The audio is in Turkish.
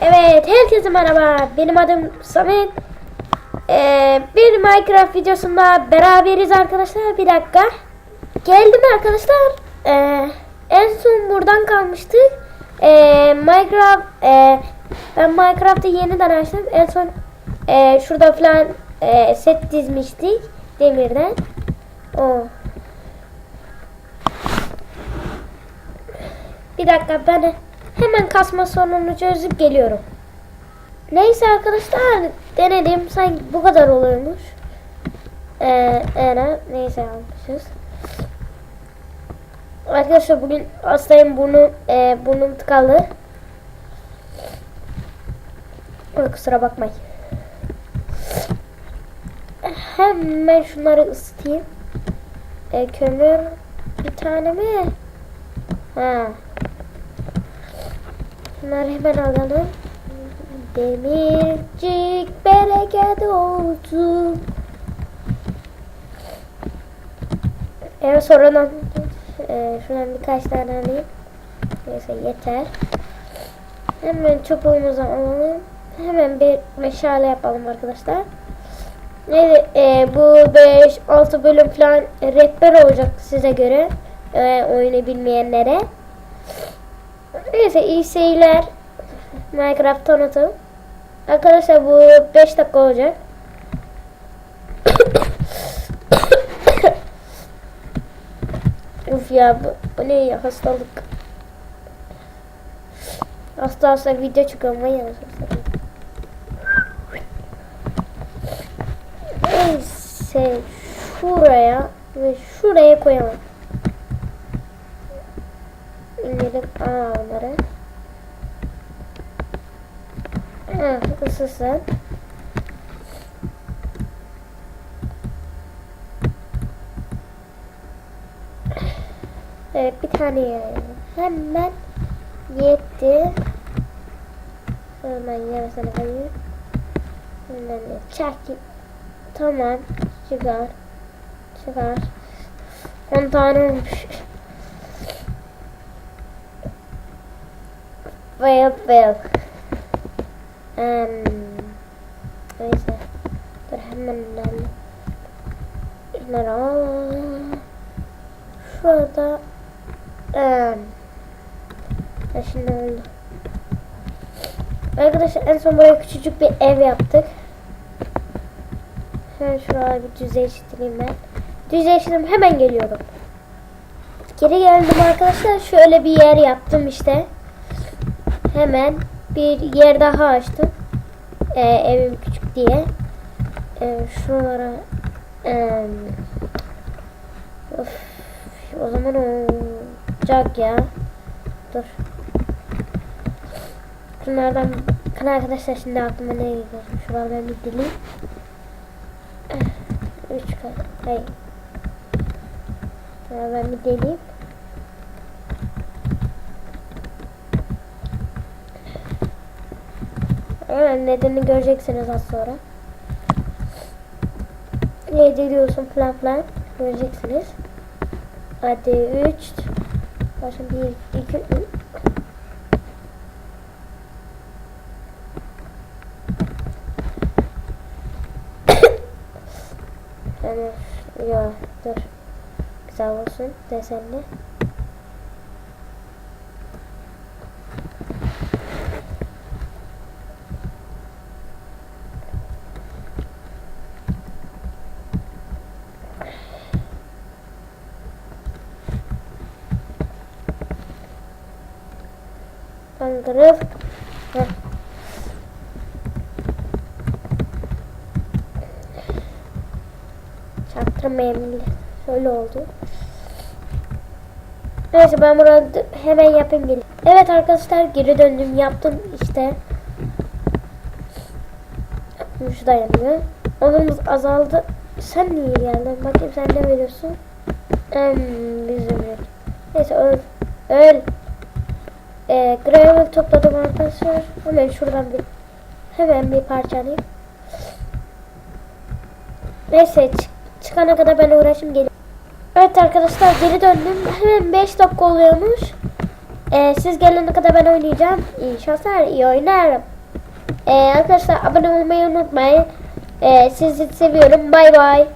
Evet, herkese merhaba. Benim adım Samet. Ee, bir Minecraft videosunda beraberiz arkadaşlar. Bir dakika. Geldim arkadaşlar. Ee, en son buradan kalmıştık. Ee, Minecraft e, ben Minecraft'ı yeniden açtım. En son e, şurada falan e, set dizmiştik demirden. O. Bir dakika ben hemen kasma sorununu çözüp geliyorum. Neyse arkadaşlar denedim. Sanki bu kadar oluyormuş. Ee, evet, neyse almışız. Arkadaşlar bugün hastayım burnu, e, burnum tıkalı. Kusura bakmayın. Hemen şunları ısıtayım. E, kömür bir tane mi? Ha. Bunları hemen alalım. Demircik bereket olsun. Evet sonradan e, şuradan birkaç tane alayım. Neyse yeter. Hemen çubuğumuzu alalım. Hemen bir meşale yapalım arkadaşlar. Neyse e, bu 5-6 bölüm falan rehber olacak size göre. E, oyunu bilmeyenlere. Neyse iyi seyirler. Minecraft tanıtım. Arkadaşlar bu 5 dakika olacak. Uf ya bu, bu ne ya hastalık. Hasta hasta video anasını satayım. Neyse şuraya ve şuraya koyalım. İndirim aa onları. Ha, ısısın. Evet bir tane yani. Hemen yetti. Hemen yarısını koyayım. Hemen çek. Tamam. Çıkar. Çıkar. 10 tane olmuş. Well, well. Um, neyse. Dur hemen ilerle. Şunları al. Şurada. Um, şimdi oldu. Arkadaşlar en son buraya küçücük bir ev yaptık. Hemen şuraya bir düzleştireyim ben. Düzleştirdim hemen geliyorum. Geri geldim arkadaşlar. Şöyle bir yer yaptım işte. Hemen bir yer daha açtım. Ee, evim küçük diye. Ee, şuralara ee, of, o zaman olacak ya. Dur. Şunlardan kan arkadaşlar şimdi aklıma ne geliyor? Şuralardan bir dileyim. Üç kat. Hayır. Şuralardan bir deleyim. Evet, nedenini göreceksiniz az sonra. Ne diyorsun falan falan göreceksiniz. Hadi 3 Başım 1 2 3 Yani yok dur. Güzel olsun desenli. Kandırıp Heh. Çaktırmayayım Şöyle oldu. Neyse ben burada hemen yapayım gelin. Evet arkadaşlar geri döndüm yaptım işte. Şu da yanıyor. Onurumuz azaldı. Sen niye geldin? Bakayım sen ne veriyorsun? Hmm, bizim yok. Neyse öl. Öl. Ee, gravel topladım arkadaşlar. Hemen şuradan bir hemen bir parça alayım. Neyse çık- çıkana kadar ben uğraşım gelip. Evet arkadaşlar geri döndüm. Hemen 5 dakika oluyormuş. Ee, siz gelene kadar ben oynayacağım. İyi şanslar, iyi oynarım. Ee, arkadaşlar abone olmayı unutmayın. Ee, sizi seviyorum. Bay bay.